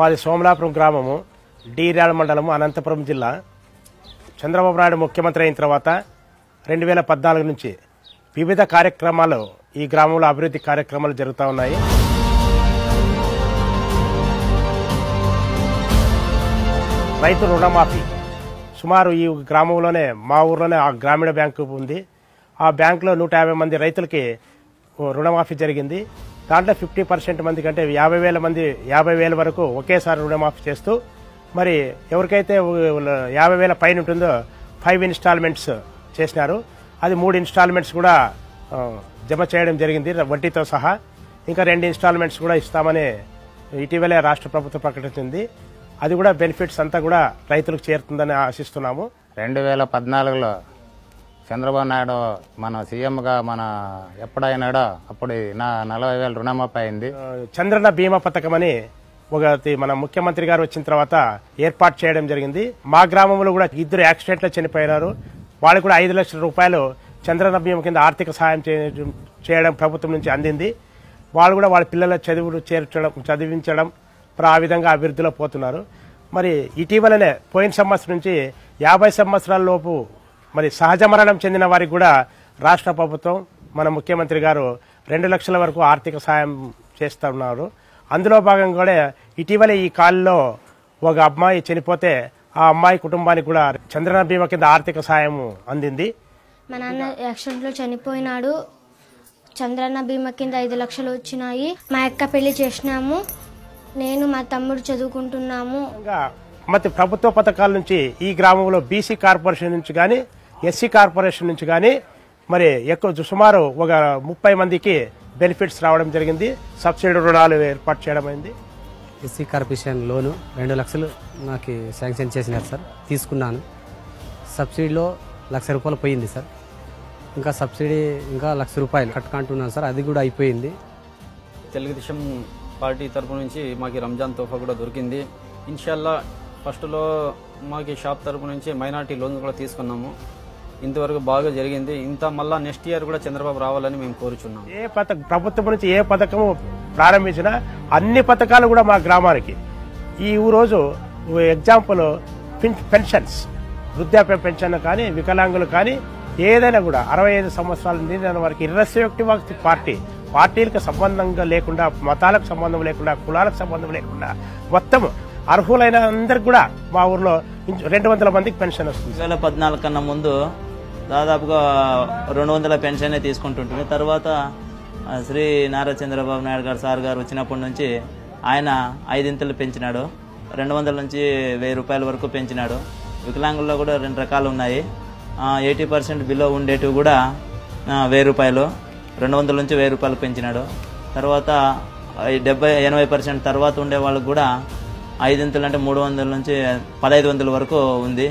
మాది సోమలాపురం గ్రామము డీరాల మండలము అనంతపురం జిల్లా. చంద్రబాబు నాయుడు ముఖ్యమంత్రి అయిన తర్వాత రెండు వేల పద్నాలుగు నుంచి వివిధ కార్యక్రమాలు ఈ గ్రామంలో అభివృద్ధి కార్యక్రమాలు జరుగుతూ ఉన్నాయి. రైతు రుణమాఫీ. సుమారు ఈ గ్రామంలోనే మా ఊర్లోనే ఆ గ్రామీణ బ్యాంకు ఉంది. ఆ బ్యాంకులో నూట యాభై మంది రైతులకి ఓ రుణమాఫీ జరిగింది. దాంట్లో ఫిఫ్టీ పర్సెంట్ మంది కంటే యాభై వేల మంది యాభై వేల వరకు ఒకేసారి రుణమాఫీ చేస్తూ మరి ఎవరికైతే యాభై వేల పైన ఉంటుందో ఫైవ్ ఇన్స్టాల్మెంట్స్ చేసినారు. అది మూడు ఇన్స్టాల్మెంట్స్ కూడా జమ చేయడం జరిగింది వడ్డీతో సహా. ఇంకా రెండు ఇన్స్టాల్మెంట్స్ కూడా ఇస్తామని ఇటీవలే రాష్ట్ర ప్రభుత్వం ప్రకటించింది. అది కూడా బెనిఫిట్స్ అంతా కూడా రైతులకు చేరుతుందని ఆశిస్తున్నాము. రెండు వేల పద్నాలుగులో చంద్రబాబు నాయుడు మన సీఎంగా మన ఎప్పుడైనాడో అప్పుడు నా నలభై వేల రుణమాఫీ అయింది. చంద్రన్న బీమా పథకం అని ఒకటి మన ముఖ్యమంత్రి గారు వచ్చిన తర్వాత ఏర్పాటు చేయడం జరిగింది. మా గ్రామంలో కూడా ఇద్దరు యాక్సిడెంట్లో చనిపోయినారు. వాళ్ళు కూడా ఐదు లక్షల రూపాయలు చంద్రన్న బీమా కింద ఆర్థిక సహాయం చేయడం- చేయడం ప్రభుత్వం నుంచి అందింది. వాళ్ళు కూడా వాళ్ళ పిల్లల చదువులు చేర్చడం చదివించడం ఆ విధంగా అభివృద్ధిలో పోతున్నారు. మరి ఇటీవలనే పోయిన సంవత్సరం నుంచి యాభై సంవత్సరాల లోపు మరి సహజ మరణం చెందిన వారికి కూడా రాష్ట్ర ప్రభుత్వం మన ముఖ్యమంత్రి గారు రెండు లక్షల వరకు ఆర్థిక సాయం చేస్తున్నారు. అందులో భాగంగా కూడా ఇటీవలే ఈ కాలంలో ఒక అమ్మాయి చనిపోతే ఆ అమ్మాయి కుటుంబానికి కూడా చంద్రన బీమా కింద ఆర్థిక సాయం అందింది. మా నాన్న యాక్సిడెంట్లో చనిపోయినాడు. చంద్రన్న బీమా కింద ఐదు లక్షలు వచ్చినాయి. మా అక్క పెళ్ళి చేసినాము. నేను మా తమ్ముడు చదువుకుంటున్నాము. మరి ప్రభుత్వ పథకాల నుంచి ఈ గ్రామంలో బీసీ కార్పొరేషన్ నుంచి కానీ ఎస్సీ కార్పొరేషన్ నుంచి కానీ మరి ఎక్కువ సుమారు ఒక ముప్పై మందికి బెనిఫిట్స్ రావడం జరిగింది. సబ్సిడీ రుణాలు ఏర్పాటు చేయడం అయింది. ఎస్సీ కార్పొరేషన్ లోను రెండు లక్షలు నాకు శాంక్షన్ చేసినారు సార్. తీసుకున్నాను. సబ్సిడీలో లక్ష రూపాయలు పోయింది సార్. ఇంకా సబ్సిడీ ఇంకా లక్ష రూపాయలు కట్టుకుంటున్నాను సార్. అది కూడా అయిపోయింది. తెలుగుదేశం పార్టీ తరపు నుంచి మాకు రంజాన్ తోఫా కూడా దొరికింది. ఇన్షాల్లా ఫస్ట్లో మాకు షాప్ తరపు నుంచి మైనార్టీ లోన్ కూడా తీసుకున్నాము. ఇంతవరకు బాగా జరిగింది. ఇంత మళ్ళా నెక్స్ట్ ఇయర్ కూడా చంద్రబాబు రావాలని మేము కోరుచున్నాము ఏ పథకం ప్రభుత్వం నుంచి ఏ పథకము ప్రారంభించినా అన్ని పథకాలు కూడా మా గ్రామానికి. ఈ రోజు ఎగ్జాంపుల్ పిన్- పెన్షన్స్. వృద్ధాప్య పెన్షన్ కానీ వికలాంగులు కానీ ఏదైనా కూడా అరవై ఐదు సంవత్సరాల నిండిన వారికి ఇర్రెస్పెక్టివ్ ఆఫ్ ది పార్టీ పార్టీలకు సంబంధంగా లేకుండా మతాలకు సంబంధం లేకుండా కులాలకు సంబంధం లేకుండా మొత్తం అర్హులైన అందరికి కూడా మా ఊర్లో రెండు వందల మందికి పెన్షన్ వస్తుంది. రెండు వేల పద్నాలుగు కన్నా ముందు దాదాపుగా రెండు వందల పెన్షన్ తీసుకుంటుంటుంది. తర్వాత శ్రీ నారా చంద్రబాబు నాయుడు గారు సార్ గారు వచ్చినప్పటి నుంచి ఆయన ఐదింతలు పెంచినాడు. రెండు వందల నుంచి వెయ్యి రూపాయల వరకు పెంచినాడు. వికలాంగుల్లో కూడా రెండు రకాలు ఉన్నాయి. ఎయిటీ పర్సెంట్ బిలో ఉండేటివి కూడా వెయ్యి రూపాయలు. రెండు వందల నుంచి వెయ్యి రూపాయలు పెంచినాడు. తర్వాత డెబ్బై ఎనభై పర్సెంట్ తర్వాత ఉండే వాళ్ళకు కూడా ఐదింతలు అంటే మూడు వందల నుంచి పదహైదు వందల వరకు ఉంది.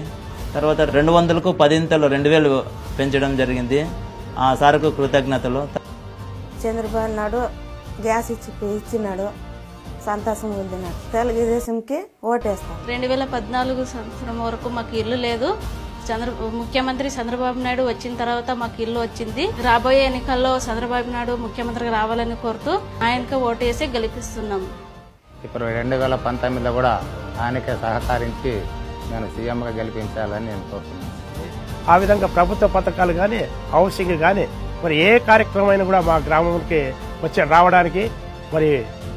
తర్వాత రెండు వందలకు పదింతలు రెండు వేలు పెంచడం జరిగింది. ఆ సార్కు కృతజ్ఞతలు. చంద్రబాబు నాయుడు గ్యాస్ ఇచ్చి ఇచ్చినాడు. సంతోషం పొందినాడు. తెలుగుదేశంకి ఓటేస్తాను రెండు వేల పద్నాలుగు సంవత్సరం వరకు మాకు ఇల్లు లేదు. చంద్ర ముఖ్యమంత్రి చంద్రబాబు నాయుడు వచ్చిన తర్వాత మాకు ఇల్లు వచ్చింది. రాబోయే ఎన్నికల్లో చంద్రబాబు నాయుడు ముఖ్యమంత్రిగా రావాలని కోరుతూ ఆయనకు ఓటేసి గెలిపిస్తున్నాము. ఇప్పుడు రెండు వేల పంతొమ్మిదిలో కూడా ఆయనకే సహకరించి నేను సీఎంగా గెలిపించాలని నేను కోరుతున్నాను. ఆ విధంగా ప్రభుత్వ పథకాలు కానీ హౌసింగ్ కానీ మరి ఏ కార్యక్రమం అయినా కూడా మా గ్రామంకి వచ్చి రావడానికి మరి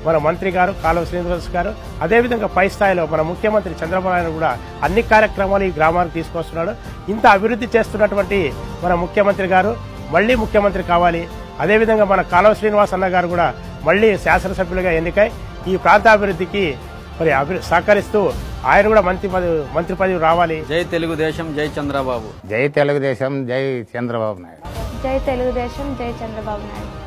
మన మంత్రి గారు కాలువ శ్రీనివాస్ గారు అదేవిధంగా పై స్థాయిలో మన ముఖ్యమంత్రి చంద్రబాబు నాయుడు కూడా అన్ని కార్యక్రమాలు ఈ గ్రామానికి తీసుకొస్తున్నాడు. ఇంత అభివృద్ధి చేస్తున్నటువంటి మన ముఖ్యమంత్రి గారు మళ్ళీ ముఖ్యమంత్రి కావాలి. అదేవిధంగా మన కాలువ శ్రీనివాస్ అన్న గారు కూడా మళ్ళీ శాసనసభ్యులుగా ఎన్నికై ఈ ప్రాంతాభివృద్ధికి మరి సహకరిస్తూ ఆయన కూడా మంత్రి పదవి మంత్రి పదవి రావాలి. జై తెలుగుదేశం జై చంద్రబాబు. జై తెలుగుదేశం జై చంద్రబాబు నాయుడు. జై తెలుగుదేశం జై చంద్రబాబు నాయుడు.